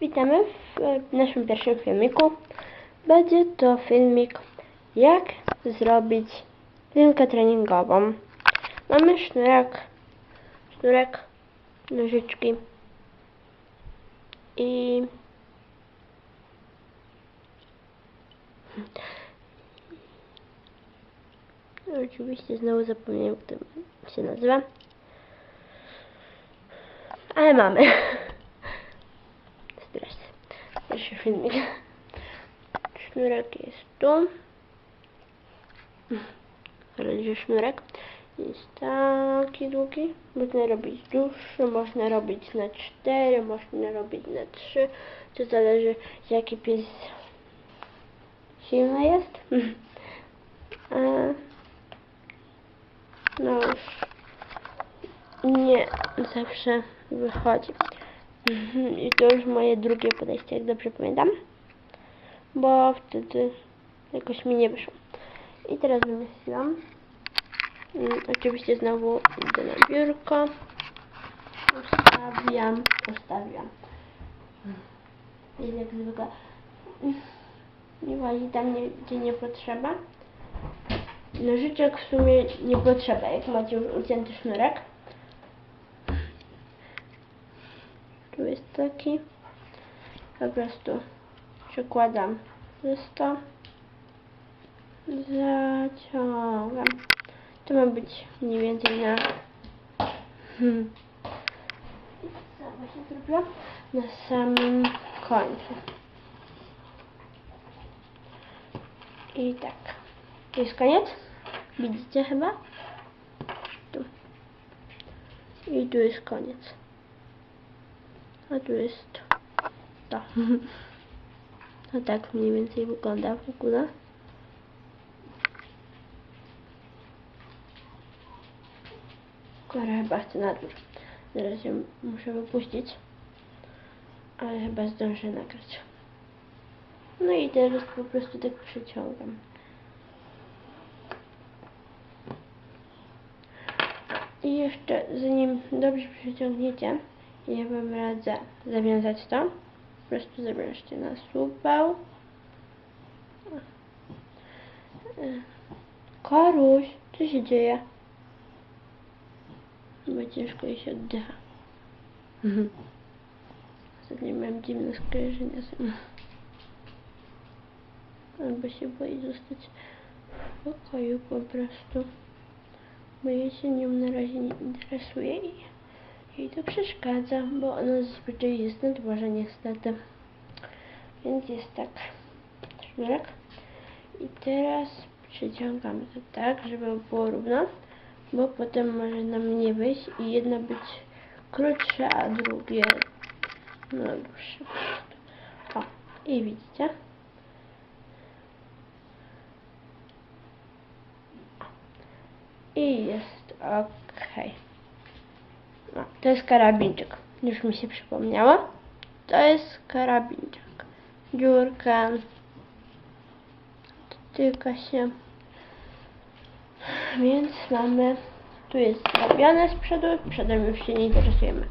Witamy w naszym pierwszym filmiku. Będzie to filmik, jak zrobić linkę treningową. Mamy sznurek, sznurek, nożyczki i oczywiście znowu zapomniałem, jak to się nazywa. Ale mamy. Stres. Pierwszy filmik. Sznurek jest tu. Leży sznurek. Jest taki długi. Można robić dłuższy, można robić na 4, można robić na 3. To zależy jaki pies silny jest. No już nie zawsze wychodzi. Mhm, I to już moje drugie podejście, jak dobrze pamiętam. Bo wtedy jakoś mi nie wyszło. I teraz wymyśliłam. Oczywiście znowu idę na biurko. Ustawiam, ustawiam. Jak zwykle. Nie włazi tam, nie, gdzie nie potrzeba. Nożyczek w sumie nie potrzeba, jak macie już ucięty sznurek. Tu jest taki. Po prostu przykładam listo. Zaciągam. To ma być mniej więcej na... Hmm. Właśnie zrobiłam? Na samym końcu. I tak. To jest koniec. Widzicie chyba? Tu. I tu jest koniec. A tu jest to. To tak mniej więcej wygląda w ogóle. Kora chyba chce na dwór. Zaraz ją muszę wypuścić. Ale chyba zdążę nagrać. No i teraz po prostu tak przeciągam. I jeszcze zanim dobrze przeciągniecie, ja wam radzę zawiązać to. Po prostu zawiążcie na słupał. Karuś, co się dzieje? Chyba ciężko jej się oddycha. Ostatnio miałem dziwne skojarzenia z. Albo się boi zostać w pokoju po prostu. Bo ja się nią na razie nie interesuje i jej to przeszkadza, bo ona zazwyczaj jest na dworze niestety. Więc jest tak. Sznurek. I teraz przyciągam to tak, żeby było równo, bo potem może nam nie wyjść i jedno być krótsze, a drugie no dłuższe. O, i widzicie? I jest ok. No, to jest karabinczyk. Już mi się przypomniało. To jest karabinczyk. Dziurka. Dotyka się. Więc mamy. Tu jest zrobione z przodu. Przodem już się nie interesujemy.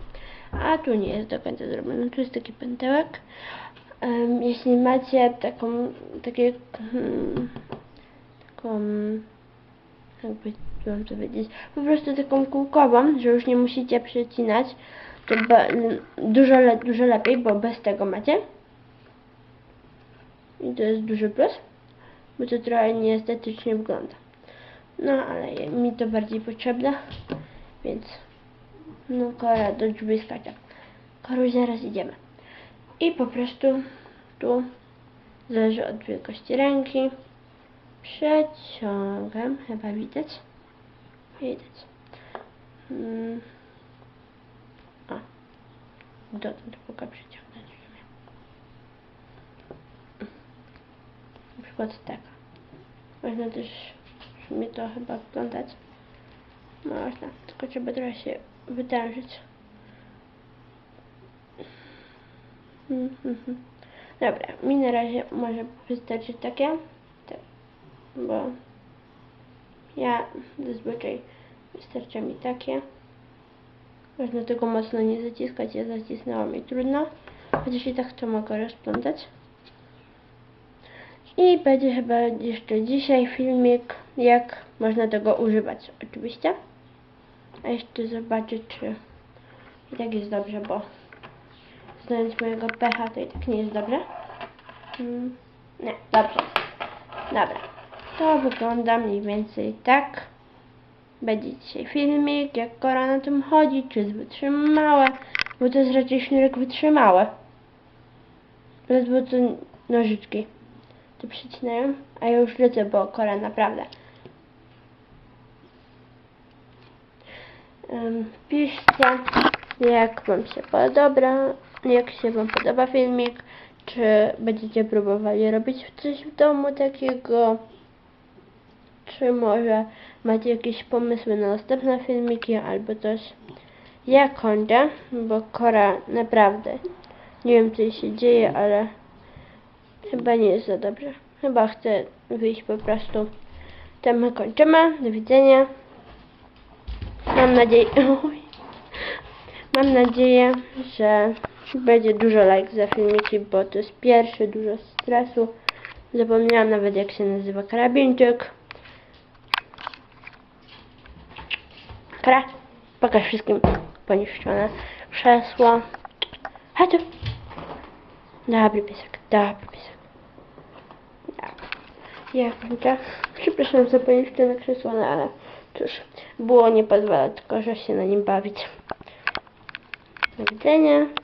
A tu nie jest do końca zrobione. Tu jest taki pętełek. Em, jeśli macie taką, takie, hmm, taką, jakby mam to powiedzieć, po prostu taką kółkową, że już nie musicie przecinać, to dużo, le, dużo lepiej, bo bez tego macie. I to jest duży plus, bo to trochę nieestetycznie wygląda. No, ale mi to bardziej potrzebne, więc no, kora do drzwi skacza. Koru, zaraz idziemy. I po prostu tu zależy od wielkości ręki. Przeciągam, chyba widać. Widać. Mm. O. Dotąd mogę przeciągnąć w sumie. Na przykład tak. Można też w to chyba wyglądać. Można, tylko trzeba trochę się wytężyć. Mhm. Dobra, mi na razie może wystarczyć takie, tak, bo ja zazwyczaj wystarcza mi takie. Można tego mocno nie zaciskać, ja zacisnęłam i trudno. Chociaż i tak to mogę rozplątać. I będzie chyba jeszcze dzisiaj filmik, jak można tego używać, oczywiście. A jeszcze zobaczę, czy i tak jest dobrze, bo znając mojego pecha, to i tak nie jest dobrze. Mm, nie, dobrze. Dobra. To wygląda mniej więcej tak. Będzie dzisiaj filmik, jak kora na tym chodzi, czy jest wytrzymałe, bo to jest raczej sznurek wytrzymały. Ledwo to nożyczki to przycinają, a ja już lecę, bo kora naprawdę. Um, piszcie, jak wam się podoba, jak się wam podoba filmik, czy będziecie próbowali robić coś w domu takiego, czy może macie jakieś pomysły na następne filmiki albo coś. Ja kończę, bo Kora naprawdę nie wiem co się dzieje, ale chyba nie jest za dobrze. Chyba chcę wyjść po prostu. To my kończymy. Do widzenia. Mam nadzieję, mam nadzieję, że będzie dużo like za filmiki, bo to jest pierwszy, dużo stresu. Zapomniałam nawet jak się nazywa karabinczyk. Kra, pokaż wszystkim poniszczone krzesło. Chodź tu. Dobry piesek, dobry piesek. Ja kończę. Przepraszam za poniszczone krzesło, no ale cóż, było nie pozwala tylko, że się na nim bawić. Do widzenia.